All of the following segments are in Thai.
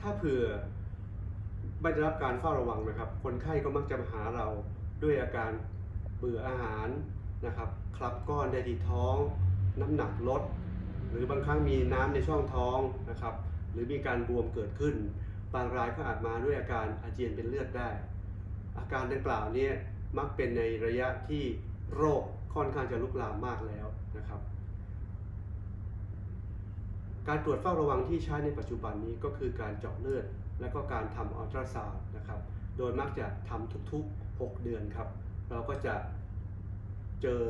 ถ้าเผื่อไม่ได้รับการเฝ้าระวังนะครับ คนไข้ก็มักจะมาหาเราด้วยอาการเบื่ออาหารนะครับคลับก้อนได้ที่ท้อง น้ำหนักลด หรือบางครั้งมีน้ำในช่องท้องนะครับ หรือมีการบวมเกิดขึ้น บางรายก็อาจมาด้วยอาการอาเจียนเป็นเลือดได้ อาการดังกล่าวเนี้มักเป็นในระยะที่โรคค่อนข้างจะลุกลามมากแล้วนะครับ การตรวจเฝ้าระวังที่ใช้ในปัจจุบันนี้ก็คือการเจาะเลือด และก็การทำอัลตราซาวด์นะครับ โดยมักจะทำทุกๆ 6 เดือนครับ เราก็จะเจอ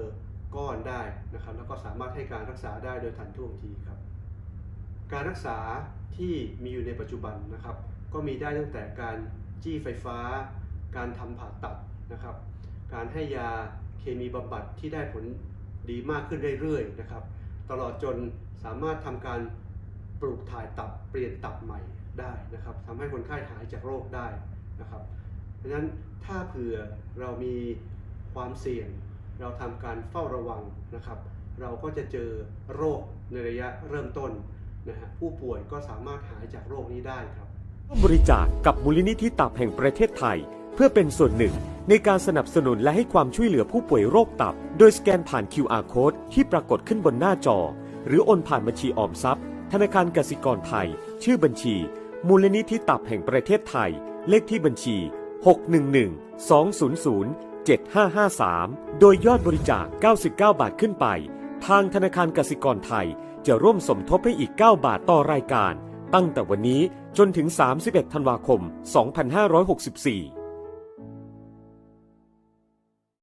ก้อนได้นะครับ แล้วก็สามารถให้การรักษาได้โดยทันท่วงทีครับ การรักษาที่มีอยู่ในปัจจุบันนะครับ ก็มีได้ตั้งแต่การจี้ไฟฟ้า การทำผ่าตัดนะครับ การให้ยาเคมีบำบัดที่ได้ผลดีมากขึ้นเรื่อยๆนะครับ ตลอดจนสามารถทำการปลูกถ่ายตับเปลี่ยนตับใหม่ได้นะครับทำให้คนไข้หายจากโรคได้นะครับดังนั้นถ้าเผื่อเรามีความเสี่ยง เราทำการเฝ้าระวังนะครับ เราก็จะเจอโรคในระยะเริ่มต้นนะฮะผู้ป่วยก็สามารถหายจากโรคนี้ได้ครับร่วมบริจาคกับมูลนิธิตับแห่งประเทศไทย เพื่อเป็นส่วนหนึ่ง ในการสนับสนุนและให้ความช่วยเหลือผู้ป่วยโรคตับ โดยสแกนผ่าน QR code ที่ปรากฏขึ้นบนหน้าจอ หรือโอนผ่านบัญชีออมทรัพย์ ธนาคารกสิกรไทย ชื่อบัญชี มูลนิธิตับแห่งประเทศไทย เลขที่บัญชี 611 200 7553 โดยยอดบริจาค 99 บาทขึ้นไป ทางธนาคารกสิกรไทย จะร่วมสมทบให้อีก 9 บาทต่อรายการ ตั้งแต่วันนี้จนถึง 31 ธันวาคม 2564